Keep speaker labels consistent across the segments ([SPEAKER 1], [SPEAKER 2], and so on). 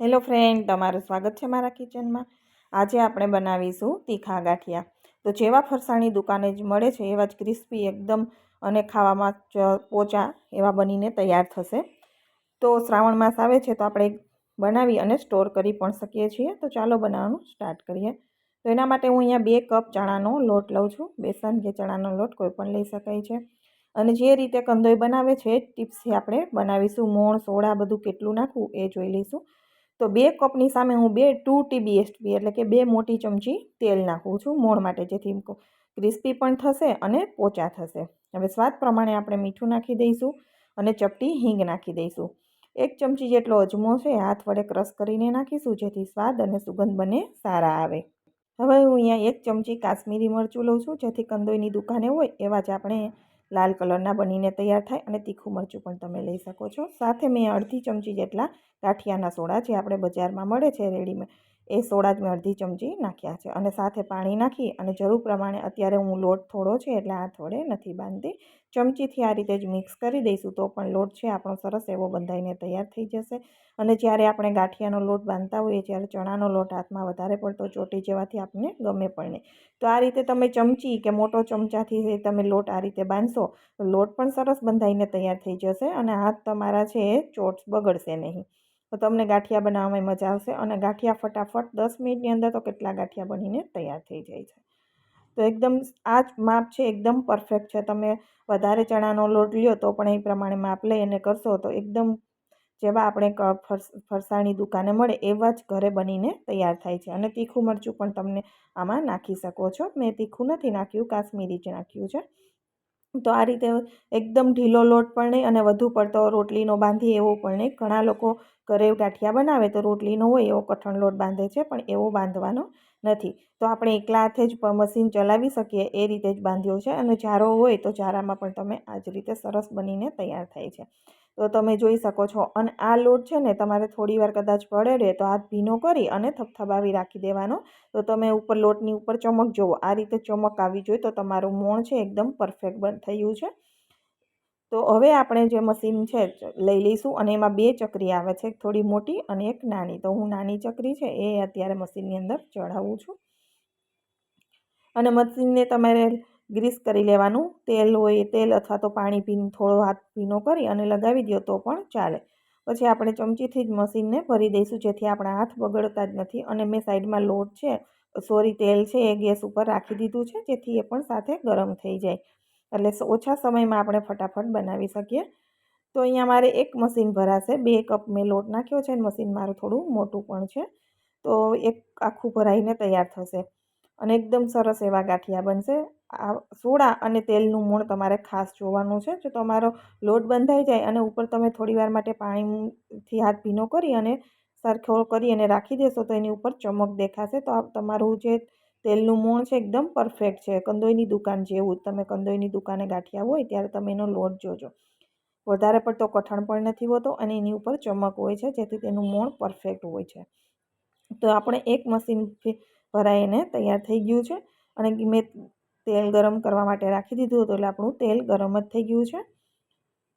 [SPEAKER 1] Hello friend, તમારું સ્વાગત છે મારા કિચનમાં. આજે આપણે બનાવીશું તીખા ગાંઠિયા. તો જેવા ફરસાણની દુકાને જ મળે છે, એવા જ ક્રિસ્પી એકદમ અને ખાવામાં પોચા એવા બનીને તૈયાર થશે. તો શ્રાવણ માસ આવે છે, તો આપણે બનાવી અને સ્ટોર કરી પણ શકીએ છીએ. તો ચાલો બનાવવાનું સ્ટાર્ટ કરીએ. તો એના માટે હું અહીંયા બે કપ ચણાનો લોટ લઉં છું. બેસન કે ચણાનો લોટ કોઈ પણ લઈ શકાય છે. અને જે રીતે કંદોઈ બનાવે છે ટિપ્સથી આપણે બનાવીશું. મોણ, સોડા બધું કેટલું નાખવું એ જોઈ લઈશું. તો બે કપની સામે હું બે ટુ ટીબીએસપી એટલે કે બે મોટી ચમચી તેલ નાખું છું મોણ માટે, જેથી ક્રિસ્પી પણ થશે અને પોચા થશે. હવે સ્વાદ પ્રમાણે આપણે મીઠું નાખી દઈશું અને ચપટી હિંગ નાખી દઈશું. એક ચમચી જેટલો અજમો છે હાથ વડે ક્રશ કરીને નાખીશું, જેથી સ્વાદ અને સુગંધ બંને સારા આવે. હવે હું અહીંયા એક ચમચી કાશ્મીરી મરચું લઉં છું, જેથી કંદોઈની દુકાને હોય એવા જ આપણે લાલ કલરના બનીને તૈયાર થાય અને તીખું મરચું પણ તમે લઈ શકો છો. સાથે મેં અડધી ચમચી જેટલા ગાંઠિયાના સોડા જે આપણે બજારમાં મળે છે રેડીમેડ એ સોડા જ મેં અડધી ચમચી નાખ્યા છે. અને સાથે પાણી નાખી અને જરૂર પ્રમાણે અત્યારે હું લોટ થોડો છે એટલે હાથ થોડે નથી બાંધતી. ચમચીથી આ રીતે જ મિક્સ કરી દઈશું તો પણ લોટ છે આપણો સરસ એવો બંધાઈને તૈયાર થઈ જશે. અને જ્યારે આપણે ગાંઠિયાનો લોટ બાંધતા હોઈએ ત્યારે ચણાનો લોટ હાથમાં વધારે પડતો ચોટી જવાથી આપણને ગમે પણ નહીં. તો આ રીતે તમે ચમચી કે મોટો ચમચાથી તમે લોટ આ રીતે બાંધશો લોટ પણ સરસ બંધાઈને તૈયાર થઈ જશે અને હાથ તમારા છે એ ચોટ્સ બગડશે નહીં. તો તમને ગાંઠિયા બનાવવામાં મજા આવશે અને ગાંઠિયા ફટાફટ દસ મિનિટની અંદર તો કેટલા ગાંઠિયા બનીને તૈયાર થઈ જાય છે. તો એકદમ આ જ માપ છે એકદમ પરફેક્ટ છે. તમે વધારે ચણાનો લોટ લ્યો તો પણ એ પ્રમાણે માપ લઈ અને કરશો તો એકદમ જેવા આપણે ફરસાણની દુકાને મળે એવા જ ઘરે બનીને તૈયાર થાય છે. અને તીખું મરચું પણ તમને આમાં નાખી શકો છો. મેં તીખું નથી નાખ્યું, કાશ્મીરી જ નાખ્યું છે. તો આ રીતે એકદમ ઢીલો લોટ પણ નહીં અને વધુ પડતો રોટલીનો બાંધી એવો પણ નહીં. ઘણા લોકો ઘરે ગાંઠિયા બનાવે તો રોટલીનો હોય એવો કઠણ લોટ બાંધે છે, પણ એવો બાંધવાનો નથી. તો આપણે એકલા હાથે જ મશીન ચલાવી શકીએ એ રીતે જ બાંધ્યો છે અને જારો હોય તો જારામાં પણ તમે આ જ રીતે સરસ બનીને તૈયાર થાય છે. તો તમે જોઈ શકો છો. અને આ લોટ છે ને, તમારે થોડી વાર કદાચ પડે રહે તો હાથ ભીનો કરી અને થપથપાવી રાખી દેવાનો. તો તમે ઉપર લોટની ઉપર ચમક જુઓ આ રીતે ચમક આવવી જોઈએ તો તમારું મોણ છે એકદમ પરફેક્ટ બન થયું છે. તો હવે આપણે જે મશીન છે લઈ લઈશું અને એમાં બે ચકરી આવે છે. થોડી મોટી અને એક નાની. તો હું નાની ચકરી છે એ અત્યારે મશીનની અંદર ચડાવું છું. અને મશીનને તમારે ગ્રીસ કરી લેવાનું. તેલ હોય તેલ અથવા તો પાણી ભીન થોડો હાથ ભીનો કરી અને લગાવી દો તો પણ ચાલે. પછી આપણે ચમચીથી જ મશીનને ભરી દઈશું, જેથી આપણા હાથ બગડતા જ નથી. અને મેં સાઈડમાં લોટ છે, સોરી તેલ છે, એ ગેસ ઉપર રાખી દીધું છે, જેથી એ પણ સાથે ગરમ થઈ જાય. એટલે ઓછા સમયમાં આપણે ફટાફટ બનાવી શકીએ. તો અહીંયા મારે એક મશીન ભરાશે. બે કપ મેં લોટ નાખ્યો છે, અને મશીન મારું થોડું મોટું પણ છે. તો એક આખું ભરાઈને તૈયાર થશે. અને એકદમ સરસ એવા ગાંઠિયા બનશે. સોડા અને તેલનું મૂળ તમારે ખાસ જોવાનું છે. જો તમારો લોટ બંધાઈ જાય અને ઉપર તમે થોડીવાર માટે પાણીથી હાથ ભીનો કરી અને સરખો કરી અને રાખી દેશો તો એની ઉપર ચમક દેખાશે. તો તમારું જે તેલનું મૂળ છે એકદમ પરફેક્ટ છે. કંદોઈની દુકાન જેવું તમે કંદોઈની દુકાને ગાંઠિયા હોય ત્યારે તમે એનો લોટ જોજો. વધારે પડતો કઠણ પણ નથી હોતો અને એની ઉપર ચમક હોય છે જેથી તેનું મૂળ પરફેક્ટ હોય છે. તો આપણે એક મશીન ભરાઈને તૈયાર થઈ ગયું છે અને મેં તેલ ગરમ કરવા માટે રાખી દીધું હતું એટલે આપણું તેલ ગરમ જ થઈ ગયું છે.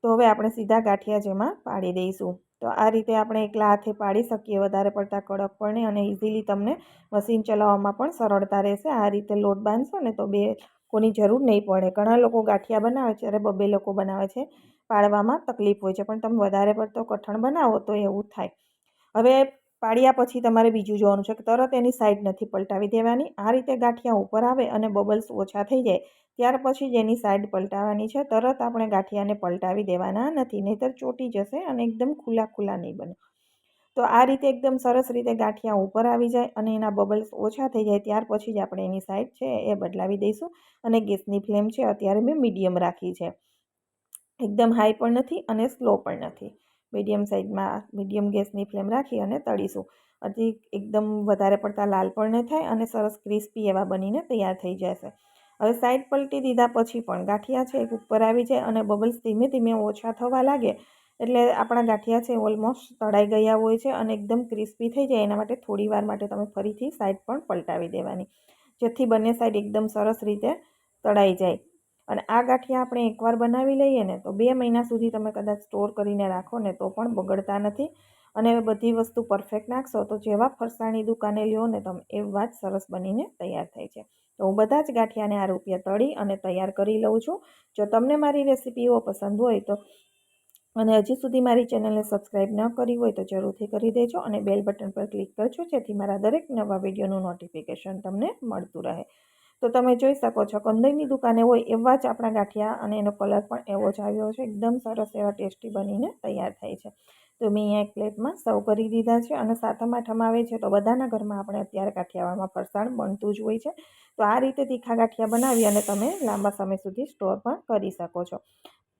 [SPEAKER 1] તો હવે આપણે સીધા ગાંઠિયા જેમાં પાડી દઈશું. તો આ રીતે આપણે એકલા હાથે પાડી શકીએ. વધારે પડતા કડક પણ નહીં અને ઇઝીલી તમને મશીન ચલાવવામાં પણ સરળતા રહેશે. આ રીતે લોટ બાંધશો ને તો બે કોની જરૂર નહીં પડે. ઘણા લોકો ગાંઠિયા બનાવે છે અરે બબે લોકો બનાવે છે. પાડવામાં તકલીફ હોય છે, પણ તમે વધારે પડતો કઠણ બનાવો તો એવું થાય. હવે પાડ્યા પછી તમારે બીજું જોવાનું છે કે તરત એની સાઈડ નથી પલટાવી દેવાની. આ રીતે ગાંઠિયા ઉપર આવે અને બબલ્સ ઓછા થઈ જાય. ત્યાર પછી જ એની સાઈડ પલટાવવાની છે. તરત આપણે ગાંઠિયાને પલટાવી દેવાના નથી. નહીંતર ચોટી જશે અને એકદમ ખુલ્લા ખુલ્લા નહીં બને. તો આ રીતે એકદમ સરસ રીતે ગાંઠિયા ઉપર આવી જાય અને એના બબલ્સ ઓછા થઈ જાય. ત્યાર પછી જ આપણે એની સાઈડ છે એ બદલાવી દઈશું અને ગેસની ફ્લેમ છે અત્યારે મેં મીડિયમ રાખી છે. એકદમ હાઈ પણ નથી અને સ્લો પણ નથી. મીડિયમ સાઇઝમાં મીડિયમ ગેસની ફ્લેમ રાખી અને તળીશું. હજી એકદમ વધારે પડતા લાલ પણ નહીં થાય અને સરસ ક્રિસ્પી એવા બનીને તૈયાર થઈ જશે. હવે સાઈડ પલટી દીધા પછી પણ ગાંઠિયા છે એક ઉપર આવી જાય અને બબલ્સ ધીમે ધીમે ઓછા થવા લાગે. એટલે આપણા ગાંઠિયા છે ઓલમોસ્ટ તળાઈ ગયા હોય છે અને એકદમ ક્રિસ્પી થઈ જાય. એના માટે થોડી વાર માટે તમે ફરીથી સાઈડ પણ પલટાવી દેવાની. જેથી બંને સાઈડ એકદમ સરસ રીતે તળાઈ જાય. અને આ ગાંઠિયા આપણે એકવાર બનાવી લઈએ ને, તો બે મહિના સુધી તમે કદાચ સ્ટોર કરીને રાખો ને, તો પણ બગડતા નથી. અને બધી વસ્તુ પરફેક્ટ નાખશો, તો જેવા ફરસાણની દુકાને લ્યો ને તમે એવા જ સરસ બનીને તૈયાર થાય છે. તો હું બધા જ ગાંઠિયાને આ રૂપિયા તળી અને તૈયાર કરી લઉં છું. જો તમને મારી રેસીપીઓ પસંદ હોય તો, અને હજી સુધી મારી ચેનલને સબસ્ક્રાઈબ ન કરી હોય તો જરૂરથી કરી દેજો અને બેલ બટન પર ક્લિક કરજો, જેથી મારા દરેક નવા વિડીયોનું નોટિફિકેશન તમને મળતું રહે. તો તમે જોઈ શકો છો કંદઈની દુકાને હોય એવા જ આપણા ગાંઠિયા અને એનો કલર પણ એવો જ આવ્યો છે. એકદમ સરસ એવા ટેસ્ટી બનીને તૈયાર થાય છે. તો મેં અહીંયા એક પ્લેટમાં સર્વ કરી દીધા છે અને સાતમ આઠમ આવે છે તો બધાના ઘરમાં આપણે અત્યારે કાઠિયાવાડમાં ફરસાણ બનતું જ હોય છે. તો આ રીતે તીખા ગાંઠિયા બનાવી અને તમે લાંબા સમય સુધી સ્ટોર પણ કરી શકો છો.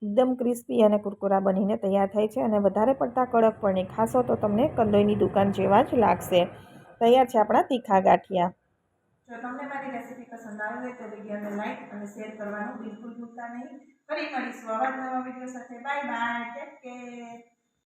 [SPEAKER 1] એકદમ ક્રિસ્પી અને કુરકુરા બનીને તૈયાર થાય છે અને વધારે પડતા કડક પણ નહીં. ખાશો તો તમને કંદોઈની દુકાન જેવા જ લાગશે. તૈયાર છે આપણા તીખા ગાંઠિયા. તમને મારી રેસીપી પસંદ આવી હોય તો વિડીયોને લાઈક અને શેર કરવાનું બિલકુલ ભૂલતા નહીં. ફરી મળીશું આવા નવા વીડિયો સાથે. Bye bye take care